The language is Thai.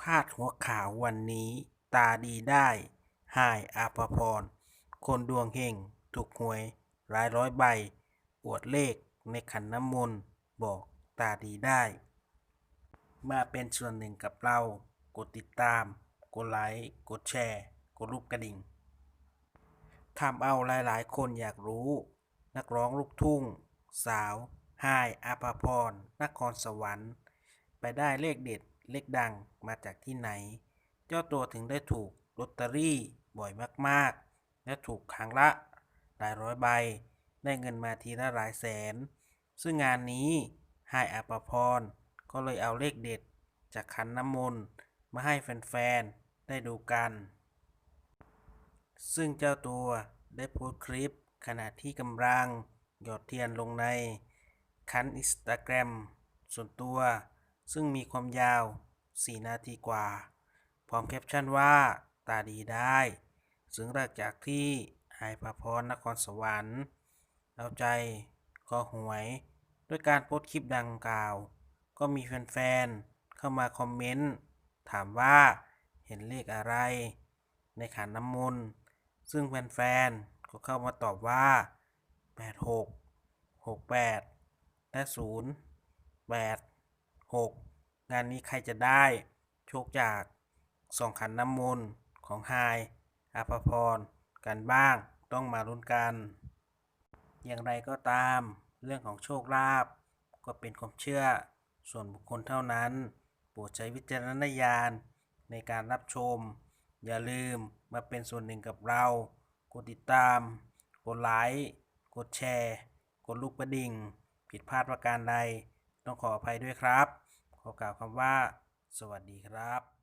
พาดหัวข่าววันนี้ ตาดีได้หายอาภพร คนดวงเฮงถูกหวยหลายร้อยใบ อวดเลขในขันน้ำมนต์บอกตาดีได้ มาเป็นส่วนหนึ่งกับเรา กดติดตาม กดไลค์ กดแชร์ กดรูปกระดิ่งทำเอาหลายๆ คนอยากรู้ นักร้องลูกทุ่ง สาวหายอาภพรนครสวรรค์ ไปได้เลขเด็ด เลขดังมาจากที่ไหน เจ้าตัวถึงได้ถูกลอตเตอรี่บ่อยมากๆ และถูกครั้งละหลายร้อยใบ ได้เงินมาทีละหลายแสน ซึ่งงานนี้หายอาภาพรก็เลยเอาเลขเด็ดจากขันน้ำมนต์มาให้แฟนๆ ได้ดูกัน ซึ่งเจ้าตัวได้โพสต์คลิปขณะที่กำลังหยอดเทียนลงในคันอินสตาแกรมส่วนตัว ซึ่งมีความยาว 4 นาทีกว่า พร้อมแคปชั่นว่า ตาดีได้ ซึ่งหลังจากที่หายพระพรนครสวรรค์เอาใจก็หวย ด้วยการโพสต์คลิปดังกล่าว ก็มีแฟนๆ เข้ามาคอมเมนต์ ถามว่าเห็นเลขอะไร ในขันน้ำมนต์ซึ่งแฟนๆ ก็เข้ามาตอบว่า 86 68 และ 0 8 6 งานนี้ใครจะได้โชคจากสองขันน้ำมนต์ของไฮอาภพรกันบ้างต้องมาลุ้นกัน อย่างไรก็ตามเรื่องของโชคลาภก็เป็นความเชื่อส่วนบุคคลเท่านั้น โปรดใช้วิจารณญาณในการรับชม อย่าลืมมาเป็นส่วนหนึ่งกับเรา กดติดตาม กดไลค์ กดแชร์ กดลูกกระดิ่ง ผิดพลาดประการใด ต้องขออภัยด้วยครับ ขอกล่าวคำว่า สวัสดีครับ